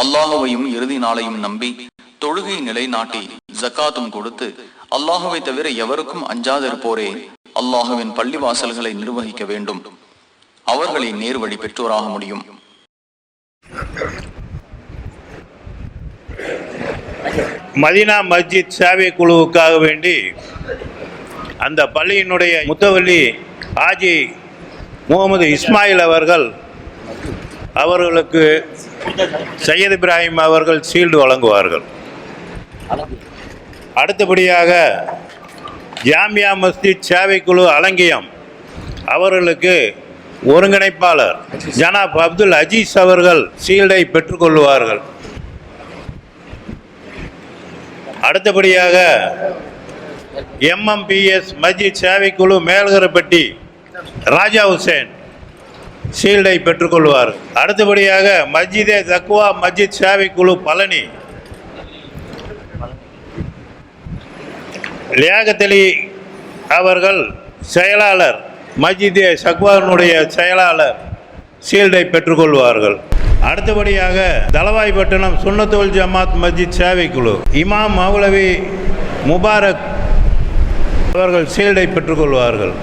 அல்லாஹுவையும் இறுதி நாளையும் நம்பி தொழுகை நிலைநாட்டி ஜக்காத்தும் கொடுத்து அல்லாஹுவை தவிர எவருக்கும் அஞ்சாதிருப்போரே அல்லாஹுவின் பள்ளிவாசல்களை நிர்வகிக்க வேண்டும். அவர்களை நேர்வழி பெற்றோராக முடியும். மதீனா மஸ்ஜித் சேவை குழுவுக்காக வேண்டி அந்த பள்ளியினுடைய முத்தவல்லி ஆஜி முகமது இஸ்மாயில் அவர்கள் அவர்களுக்கு சையத் இப்ராஹிம் அவர்கள் சீல்டு வழங்குவார்கள். அடுத்தபடியாக ஜாமியா மஸ்ஜித் சேவை குழு அலங்கியம். அவர்களுக்கு ஒருங்கிணைப்பாளர் ஜனாப் அப்துல் அஜீஸ் அவர்கள் சீல்டை பெற்றுக்கொள்வார்கள் அடுத்தபடியாக எம்எம்பிஎஸ் மஸ்ஜித் சேவைக்குழு மேல்கரப்பட்டி ராஜா ஹுசேன். ஷீல்டை பெற்றுக்கொள்வார். அடுத்தபடியாக மஸ்ஜிதே தக்குவா மஸ்ஜித் சேவைக்குழு பழனி. லியாகத்தலி அவர்கள் செயலாளர் மஸ்ஜிதே சக்வானுடைய செயலாளர் ஷீல்டை பெற்றுக்கொள்வார்கள். அடுத்தபடியாக தலவாய்பட்டினம் சுண்ணத்தோல் ஜமாத் மஸ்ஜித் குழு. இமாம் மௌலவி முபாரக் அவர்கள் ஷீல்டை பெற்றுக்கொள்வார்கள்.